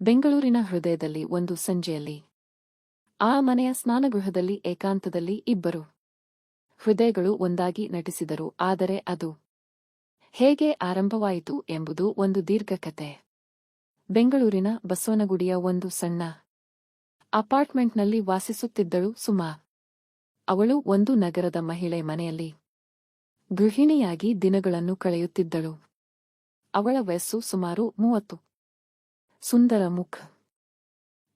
ಬೆಂಗಳೂರಿನ ಹೃದಯದಲ್ಲಿ ಒಂದು ಸಂಜೆಯಲ್ಲಿ. ಆ ಮನೆಯ ಸ್ನಾನಗೃಹದಲ್ಲಿ ಏಕಾಂತದಲ್ಲಿ ಇಬ್ಬರು. ಹೃದಯಗಳು ಒಂದಾಗಿ ನಟಿಸಿದರು, ಆದರೆ ಅದು ಹೇಗೆ ಆರಂಭವಾಯಿತು ಎಂಬುದು ಒಂದು ದೀರ್ಘಕತೆ ಬೆಂಗಳೂರಿನ ಬಸವನಗುಡಿಯ ಒಂದು ಸಣ್ಣ ಅಪಾರ್ಟ್ಮೆಂಟ್ನಲ್ಲಿ ವಾಸಿಸುತ್ತಿದ್ದಳು ಸುಮಾ. ಅವಳು ಒಂದು ನಗರದ ಮಹಿಳೆ ಮನೆಯಲ್ಲಿ. ಗೃಹಿಣಿಯಾಗಿ ದಿನಗಳನ್ನು ಕಳೆಯುತ್ತಿದ್ದಳು. ಅವಳ ವಯಸ್ಸು ಸುಮಾರು ಮೂವತ್ತು. ಸುಂದರ ಮುಖ.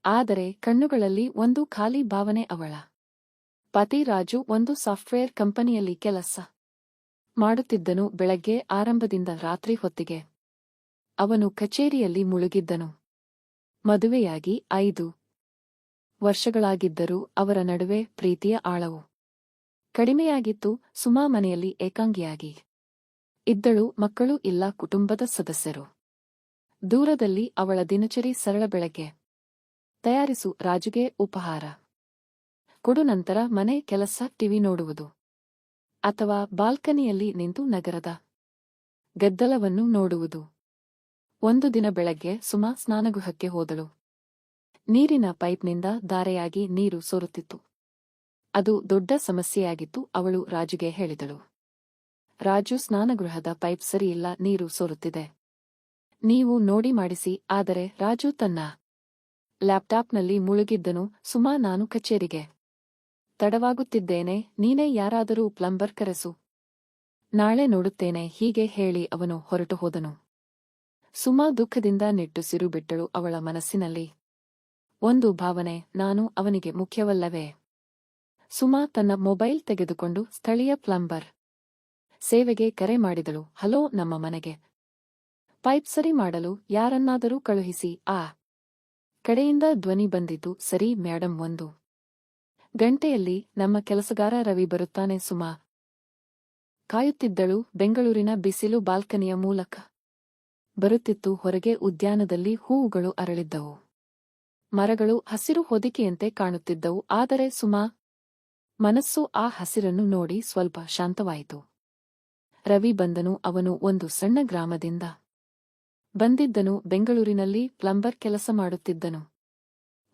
ಆದರೆ ಕಣ್ಣುಗಳಲ್ಲಿ ಒಂದು ಖಾಲಿ ಭಾವನೆ ಅವಳ. ಪತಿ ರಾಜು ಒಂದು ಸಾಫ್ಟ್ವೇರ್ ಕಂಪನಿಯಲ್ಲಿ ಕೆಲಸ ಮಾಡುತ್ತಿದ್ದನು ಬೆಳಗ್ಗೆ ಆರಂಭದಿಂದ ರಾತ್ರಿ ಹೊತ್ತಿಗೆ. ಅವನು ಕಚೇರಿಯಲ್ಲಿ ಮುಳುಗಿದ್ದನು. ಮದುವೆಯಾಗಿ ಐದು ವರ್ಷಗಳಾಗಿದ್ದರೂ ಅವರ ನಡುವೆ ಪ್ರೀತಿಯ ಆಳವು. ಕಡಿಮೆಯಾಗಿತ್ತು, ಸುಮಾ ಮನೆಯಲ್ಲಿ ಏಕಾಂಗಿಯಾಗಿ. ಇದ್ದಳು ಮಕ್ಕಳು ಇಲ್ಲ ಕುಟುಂಬದ ಸದಸ್ಯರು. ದೂರದಲ್ಲಿ ಅವಳ ದಿನಚರಿ ಸರಳ ಬೆಳಗ್ಗೆ. ತಯಾರಿಸು ರಾಜುಗೆ ಉಪಹಾರ. ಕೊಡು ನಂತರ ಮನೆ ಕೆಲಸ ಟಿವಿ ನೋಡುವುದು. ಅಥವಾ ಬಾಲ್ಕನಿಯಲ್ಲಿ ನಿಂತು ನಗರದ ಗದ್ದಲವನ್ನು ನೋಡುವುದು. ಒಂದು ದಿನ ಬೆಳಗ್ಗೆ ಸುಮಾ ಸ್ನಾನಗೃಹಕ್ಕೆ ಹೋದಳು. ನೀರಿನ ಪೈಪ್ನಿಂದ ಧಾರೆಯಾಗಿ ನೀರು ಸೋರುತ್ತಿತ್ತು. ಅದು ದೊಡ್ಡ ಸಮಸ್ಯೆಯಾಗಿತ್ತು, ಅವಳು ರಾಜುಗೆ ಹೇಳಿದಳು. ರಾಜು ಸ್ನಾನಗೃಹದ ಪೈಪ್ ಸರಿಯಿಲ್ಲ, ನೀರು ಸೋರುತ್ತಿದೆ. ನೀವು ನೋಡಿ ಮಾಡಿಸಿ, ಆದರೆ ರಾಜು ತನ್ನ ಲ್ಯಾಪ್ಟಾಪ್ನಲ್ಲಿ ಮುಳುಗಿದ್ದನು. ಸುಮಾ, ನಾನು ಕಚೇರಿಗೆ ತಡವಾಗುತ್ತಿದ್ದೇನೆ. ನೀನೇ ಯಾರಾದರೂ ಪ್ಲಂಬರ್ ಕರೆಸು. ನಾಳೆ ನೋಡುತ್ತೇನೆ, ಹೀಗೆ ಹೇಳಿ ಅವನು ಹೊರಟು ಹೋದನು. ಸುಮಾ ದುಃಖದಿಂದ ನಿಟ್ಟುಸಿರು ಬಿಟ್ಟಳು ಅವಳ ಮನಸ್ಸಿನಲ್ಲಿ. ಒಂದು ಭಾವನೆ, ನಾನು ಅವನಿಗೆ ಮುಖ್ಯವಲ್ಲವೇ? ಸುಮಾ ತನ್ನ ಮೊಬೈಲ್ ತೆಗೆದುಕೊಂಡು ಸ್ಥಳೀಯ ಪ್ಲಂಬರ್ ಸೇವೆಗೆ ಕರೆ ಮಾಡಿದಳು. ಹಲೋ, ನಮ್ಮ ಮನೆಗೆ. ಪೈಪ್ ಸರಿ ಮಾಡಲು ಯಾರನ್ನಾದರೂ ಕಳುಹಿಸಿ, ಆ ಕಡೆಯಿಂದ ಧ್ವನಿ ಬಂದಿತು ಸರಿ ಮೇಡಂ ಒಂದು ಗಂಟೆಯಲ್ಲಿ ನಮ್ಮ ಕೆಲಸಗಾರ ರವಿ ಬರುತ್ತಾನೆ, ಸುಮಾ. ಕಾಯುತ್ತಿದ್ದಳು ಬೆಂಗಳೂರಿನ ಬಿಸಿಲು ಬಾಲ್ಕನಿಯ ಮೂಲಕ. ಬರುತ್ತಿತ್ತು ಹೊರಗೆ ಉದ್ಯಾನದಲ್ಲಿ ಹೂವುಗಳು ಅರಳಿದ್ದವು. ಮರಗಳು ಹಸಿರು ಹೊದಿಕೆಯಂತೆ ಕಾಣುತ್ತಿದ್ದವು, ಆದರೆ ಸುಮಾ ಮನಸ್ಸು ಆ ಹಸಿರನ್ನು ನೋಡಿ ಸ್ವಲ್ಪ ಶಾಂತವಾಯಿತು. ರವಿ ಬಂದನು, ಅವನು ಒಂದು ಸಣ್ಣ ಗ್ರಾಮದಿಂದ ಬಂದಿದ್ದನು ಬೆಂಗಳೂರಿನಲ್ಲಿ ಪ್ಲಂಬರ್ ಕೆಲಸ ಮಾಡುತ್ತಿದ್ದನು.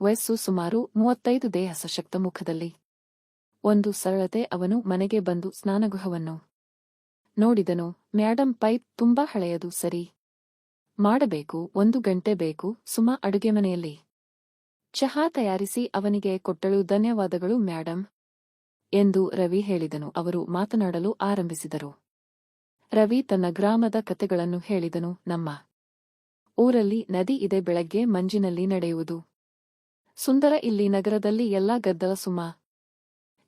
ವಯಸ್ಸು ಸುಮಾರು ಮೂವತ್ತೈದು ದೇಹ ಸಶಕ್ತ ಮುಖದಲ್ಲಿ. ಒಂದು ಸರಳತೆ ಅವನು ಮನೆಗೆ ಬಂದು ಸ್ನಾನಗೃಹವನ್ನು ನೋಡಿದನು. ಮ್ಯಾಡಂ ಪೈಪ್ ತುಂಬಾ ಹಳೆಯದು, ಸರಿ. ಮಾಡಬೇಕು, ಒಂದು ಗಂಟೆ ಬೇಕು, ಸುಮಾ ಅಡುಗೆ ಮನೆಯಲ್ಲಿ. ಚಹಾ ತಯಾರಿಸಿ ಅವನಿಗೆ ಕೊಟ್ಟಳು, ಧನ್ಯವಾದಗಳು, ಮ್ಯಾಡಂ ಎಂದು ರವಿ ಹೇಳಿದನು. ಅವರು ಮಾತನಾಡಲು ಆರಂಭಿಸಿದರು. ರವಿ ತನ್ನ ಗ್ರಾಮದ ಕತೆಗಳನ್ನು ಹೇಳಿದನು. ನಮ್ಮ ಊರಲ್ಲಿ ನದಿ ಇದೆ ಬೆಳಗ್ಗೆ ಮಂಜಿನಲ್ಲಿ ನಡೆಯುವುದು. ಸುಂದರ ಇಲ್ಲಿ ನಗರದಲ್ಲಿ ಎಲ್ಲ ಗದ್ದಲ ಸುಮ.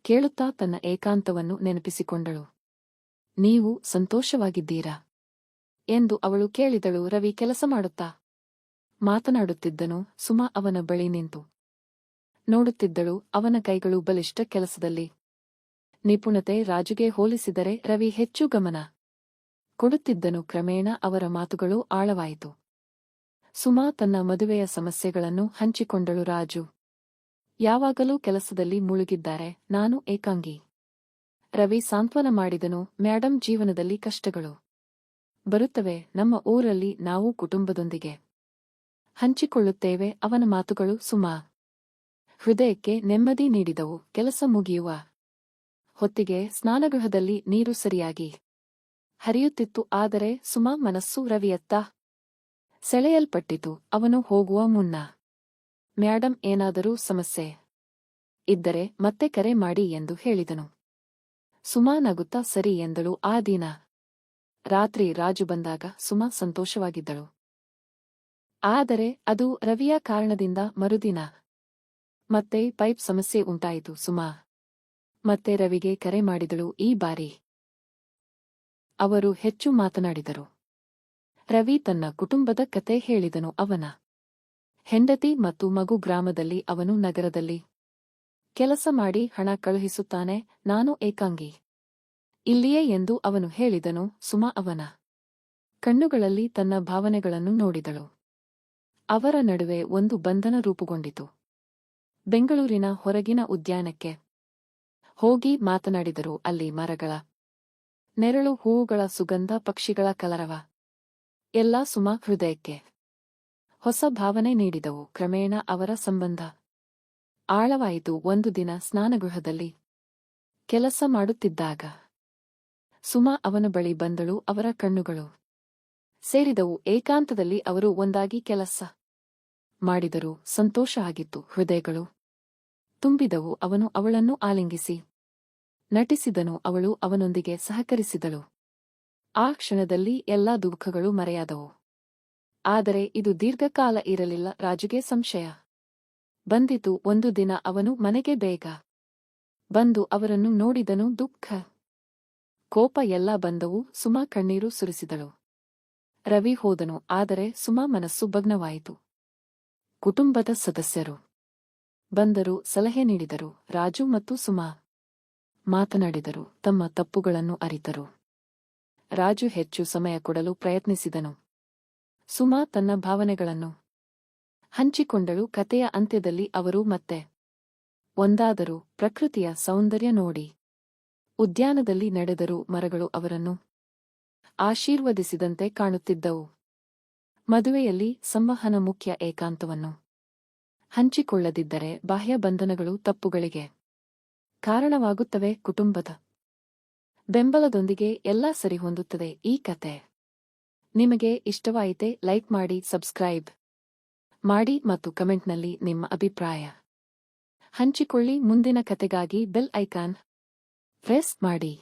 ಕೇಳುತ್ತಾ ತನ್ನ ಏಕಾಂತವನ್ನು ನೆನಪಿಸಿಕೊಂಡಳು. ನೀವು ಸಂತೋಷವಾಗಿದ್ದೀರಾ? ಎಂದು ಅವಳು ಕೇಳಿದಳು ರವಿ ಕೆಲಸ ಮಾಡುತ್ತಾ. ಮಾತನಾಡುತ್ತಿದ್ದನು ಸುಮಾ ಅವನ ಬಳಿ ನಿಂತು. ನೋಡುತ್ತಿದ್ದಳು ಅವನ ಕೈಗಳು ಬಲಿಷ್ಠ ಕೆಲಸದಲ್ಲಿ. ನಿಪುಣತೆ ರಾಜುಗೆ ಹೋಲಿಸಿದರೆ ರವಿ ಹೆಚ್ಚು ಗಮನ. ಕೊಡುತ್ತಿದ್ದನು ಕ್ರಮೇಣ ಅವರ ಮಾತುಗಳು ಆಳವಾಯಿತು. ಸುಮಾ ತನ್ನ ಮದುವೆಯ ಸಮಸ್ಯೆಗಳನ್ನು ಹಂಚಿಕೊಂಡಳು ರಾಜು. ಯಾವಾಗಲೂ ಕೆಲಸದಲ್ಲಿ ಮುಳುಗಿದ್ದಾರೆ, ನಾನು ಏಕಾಂಗಿ. ರವಿ ಸಾಂತ್ವನ ಮಾಡಿದನು, ಮ್ಯಾಡಂ ಜೀವನದಲ್ಲಿ ಕಷ್ಟಗಳು. ಬರುತ್ತವೆ, ನಮ್ಮ ಊರಲ್ಲಿ ನಾವು ಕುಟುಂಬದೊಂದಿಗೆ. ಹಂಚಿಕೊಳ್ಳುತ್ತೇವೆ, ಅವನ ಮಾತುಗಳು ಸುಮಾ. ಹೃದಯಕ್ಕೆ ನೆಮ್ಮದಿ ನೀಡಿದವು, ಕೆಲಸ ಮುಗಿಯುವ. ಹೊತ್ತಿಗೆ ಸ್ನಾನಗೃಹದಲ್ಲಿ ನೀರು ಸರಿಯಾಗಿ ಹರಿಯುತ್ತಿತ್ತು, ಆದರೆ ಸುಮಾ ಮನಸ್ಸು ರವಿಯತ್ತ ಸೆಳೆಯಲ್ಪಟ್ಟಿತು, ಅವನು ಹೋಗುವ ಮುನ್ನ. ಮ್ಯಾಡಂ, ಏನಾದರೂ ಸಮಸ್ಯೆ ಇದ್ದರೆ ಮತ್ತೆ ಕರೆ ಮಾಡಿ ಎಂದು ಹೇಳಿದನು. ಸುಮಾ ನಗುತ್ತಾ, ಸರಿ ಎಂದಳು. ಆ ದಿನ ರಾತ್ರಿ ರಾಜು ಬಂದಾಗ ಸುಮಾ ಸಂತೋಷವಾಗಿದ್ದಳು. ಆದರೆ ಅದು ರವಿಯ ಕಾರಣದಿಂದ ಮರುದಿನ ಮತ್ತೆ ಪೈಪ್ ಸಮಸ್ಯೆ ಉಂಟಾಯಿತು ಸುಮಾ. ಮತ್ತೆ ರವಿಗೆ ಕರೆ ಮಾಡಿದಳು ಈ ಬಾರಿ. ಅವರು ಹೆಚ್ಚು ಮಾತನಾಡಿದರು. ರವಿ ತನ್ನ ಕುಟುಂಬದ ಕತೆ ಹೇಳಿದನು ಅವನ ಹೆಂಡತಿ ಮತ್ತು ಮಗು ಗ್ರಾಮದಲ್ಲಿ ಅವನು ನಗರದಲ್ಲಿ ಕೆಲಸ ಮಾಡಿ ಹಣ ಕಳುಹಿಸುತ್ತಾನೆ, ನಾನು ಏಕಾಂಗಿ. ಇಲ್ಲಿಯೇ ಎಂದು ಅವನು ಹೇಳಿದನು, ಸುಮಾ ಅವನ ಕಣ್ಣುಗಳಲ್ಲಿ ತನ್ನ ಭಾವನೆಗಳನ್ನು ನೋಡಿದಳು. ಅವರ ನಡುವೆ ಒಂದು ಬಂಧನ ರೂಪುಗೊಂಡಿತು. ಬೆಂಗಳೂರಿನ ಹೊರಗಿನ ಉದ್ಯಾನಕ್ಕೆ ಹೋಗಿ ಮಾತನಾಡಿದರು, ಅಲ್ಲಿ ಮರಗಳ ನೆರಳು, ಹೂವುಗಳ ಸುಗಂಧ, ಪಕ್ಷಿಗಳ ಕಲರವ. ಎಲ್ಲಾ ಸುಮಾ ಹೃದಯಕ್ಕೆ. ಹೊಸ ಭಾವನೆ ನೀಡಿದವು ಕ್ರಮೇಣ ಅವರ ಸಂಬಂಧ. ಆಳವಾಯಿತು ಒಂದು ದಿನ ಸ್ನಾನಗೃಹದಲ್ಲಿ. ಕೆಲಸ ಮಾಡುತ್ತಿದ್ದಾಗ. ಸುಮಾ ಅವನ ಬಳಿ ಬಂದಳು ಅವರ ಕಣ್ಣುಗಳು. ಸೇರಿದವು ಏಕಾಂತದಲ್ಲಿ ಅವರು ಒಂದಾಗಿ ಕೆಲಸ. ಮಾಡಿದರು, ಸಂತೋಷ ಆಗಿತ್ತು, ಹೃದಯಗಳು. ತುಂಬಿದವು, ಅವನು ಅವಳನ್ನು ಆಲಿಂಗಿಸಿ. ನಟಿಸಿದನು, ಅವಳು ಅವನೊಂದಿಗೆ ಸಹಕರಿಸಿದಳು. ಆ ಕ್ಷಣದಲ್ಲಿ ಎಲ್ಲಾ ದುಃಖಗಳು ಮರೆಯಾದವು. ಆದರೆ ಇದು ದೀರ್ಘಕಾಲ ಇರಲಿಲ್ಲ ರಾಜುಗೆ ಸಂಶಯ. ಬಂದಿತು ಒಂದು ದಿನ ಅವನು ಮನೆಗೆ ಬೇಗ. ಬಂದು ಅವರನ್ನು ನೋಡಿದನು ದುಃಖ. ಕೋಪ ಎಲ್ಲ ಬಂದವು, ಸುಮಾ ಕಣ್ಣೀರು ಸುರಿಸಿದಳು. ರವಿ ಹೋದನು, ಆದರೆ ಸುಮಾ ಮನಸ್ಸು ಭಗ್ನವಾಯಿತು. ಕುಟುಂಬದ ಸದಸ್ಯರು. ಬಂದರು, ಸಲಹೆ ನೀಡಿದರು, ರಾಜು ಮತ್ತು ಸುಮಾ. ಮಾತನಾಡಿದರು, ತಮ್ಮ ತಪ್ಪುಗಳನ್ನು ಅರಿತರು. ರಾಜು ಹೆಚ್ಚು ಸಮಯ ಕೊಡಲು ಪ್ರಯತ್ನಿಸಿದನು. ಸುಮಾ ತನ್ನ ಭಾವನೆಗಳನ್ನು ಹಂಚಿಕೊಂಡಳು. ಕಥೆಯ ಅಂತ್ಯದಲ್ಲಿ ಅವರು ಮತ್ತೆ ಒಂದಾದರೂ ಪ್ರಕೃತಿಯ ಸೌಂದರ್ಯ ನೋಡಿ. ಉದ್ಯಾನದಲ್ಲಿ ನಡೆದರು ಮರಗಳು ಅವರನ್ನು ಆಶೀರ್ವದಿಸಿದಂತೆ ಕಾಣುತ್ತಿದ್ದವು. ಮದುವೆಯಲ್ಲಿ ಸಂವಹನ ಮುಖ್ಯ ಏಕಾಂತವನ್ನು ಹಂಚಿಕೊಳ್ಳದಿದ್ದರೆ ಬಾಹ್ಯ ಬಂಧನಗಳು ತಪ್ಪುಗಳಿಗೆ ಕಾರಣವಾಗುತ್ತವೆ. ಕುಟುಂಬದ ಬೆಂಬಲದೊಂದಿಗೆ ಎಲ್ಲ ಸರಿಹೊಂದುತ್ತದೆ ಈ ಕತೆ. ನಿಮಗೆ ಇಷ್ಟವಾಯಿತೆ ಲೈಕ್ ಮಾಡಿ, ಸಬ್ಸ್ಕ್ರೈಬ್ ಮಾಡಿ ಮತ್ತು ಕಮೆಂಟ್ನಲ್ಲಿ ನಿಮ್ಮ ಅಭಿಪ್ರಾಯ. ಹಂಚಿಕೊಳ್ಳಿ ಮುಂದಿನ ಕತೆಗಾಗಿ ಬೆಲ್ ಐಕಾನ್ ಪ್ರೆಸ್ ಮಾಡಿ.